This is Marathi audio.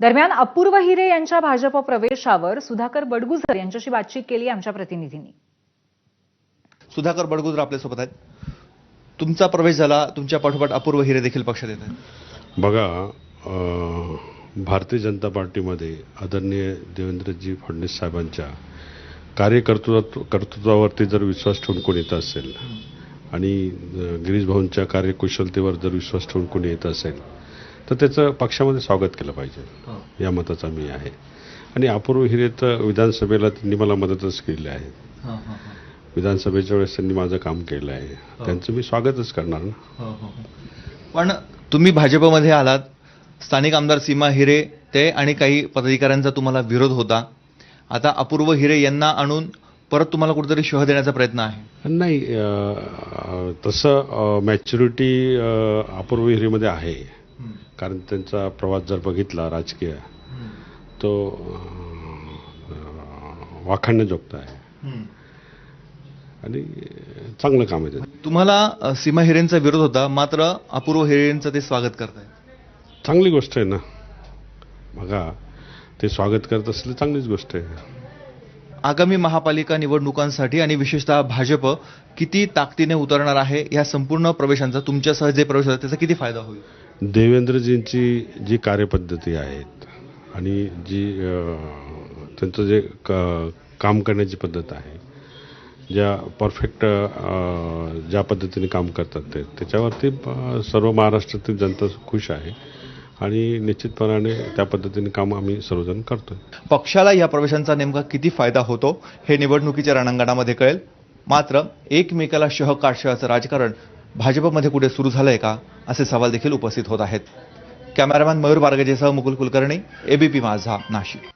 दरम्यान अपूर्व हिरे यांच्या भाजप प्रवेशावर सुधाकर बडगुजर यांच्याशी बातचीत केली आमच्या प्रतिनिधींनी. सुधाकर बडगुजर आपल्यासोबत आहेत. तुमचा प्रवेश झाला तुमच्या पाठोपाठ अपूर्व हिरे देखील पक्षात येत आहेत. बघा अं, भारतीय जनता पार्टीमध्ये आदरणीय देवेंद्रजी फडणवीस साहेबांच्या कार्यकर्तृत्व कर्तृत्वावरती जर विश्वास ठेवून कोणी येत असेल आणि गिरीश भाऊंच्या कार्यकुशलतेवर जर विश्वास ठेवून कोणी येत असेल तर त्याचं पक्षामध्ये स्वागत केलं पाहिजे. या मताचा मी आहे. आणि अपूर्व हिरे तर विधानसभेला त्यांनी मला मदतच केली आहे. विधानसभेच्या वेळेस त्यांनी माझं काम केलं आहे. त्यांचं मी स्वागतच करणार ना. पण तुम्ही भाजपमध्ये आलात. स्थानिक आमदार सीमा हिरे ते आणि काही पदाधिकाऱ्यांचा तुम्हाला विरोध होता. आता अपूर्व हिरे यांना आणून परत तुम्हाला कुठेतरी शह देण्याचा प्रयत्न आहे. नाही तसं मॅच्युरिटी अपूर्व हिरीमध्ये आहे. कारण त्यांचा प्रवास जर बघितला राजकीय तो वाखाणण्याजोगता आहे. आणि चांगलं काम आहे तुम्हाला सीमा हिरेंचा विरोध होता मात्र अपूर्व हिरेंचं ते स्वागत करताय. चांगली गोष्ट आहे ना. बघा ते स्वागत करत असले चांगलीच गोष्ट आहे. आगामी महापालिका निवडणुकांसाठी आणि विशेषतः भाजप किती ताकदीने उतरणार आहे या संपूर्ण प्रवेशांचा तुमच्यासह जे प्रवेश होतात त्याचा किती फायदा होईल? देवेंद्रजींची जी कार्यपद्धती आहेत आणि जी त्यांचं जे क- काम करण्याची पद्धत आहे ज्या परफेक्ट ज्या पद्धतीने काम करतात ते त्याच्यावरती सर्व महाराष्ट्रातील जनता खुश आहे आणि निश्चितपणाने त्या पद्धतीने काम आम्ही सर्वजण करतो पक्षाला या प्रवेशांचा नेमका किती फायदा होतो हे निवडणुकीच्या रणांगणामध्ये कळेल. मात्र एकमेकाला शह काटशहाचं राजकारण भाजपमध्ये कुठे सुरू झालंय का? असे सवाल देखील उपस्थित होत आहेत. कॅमेरामॅन मयूर बारगजेसह मुकुल कुलकर्णी एबीपी माझा नाशिक.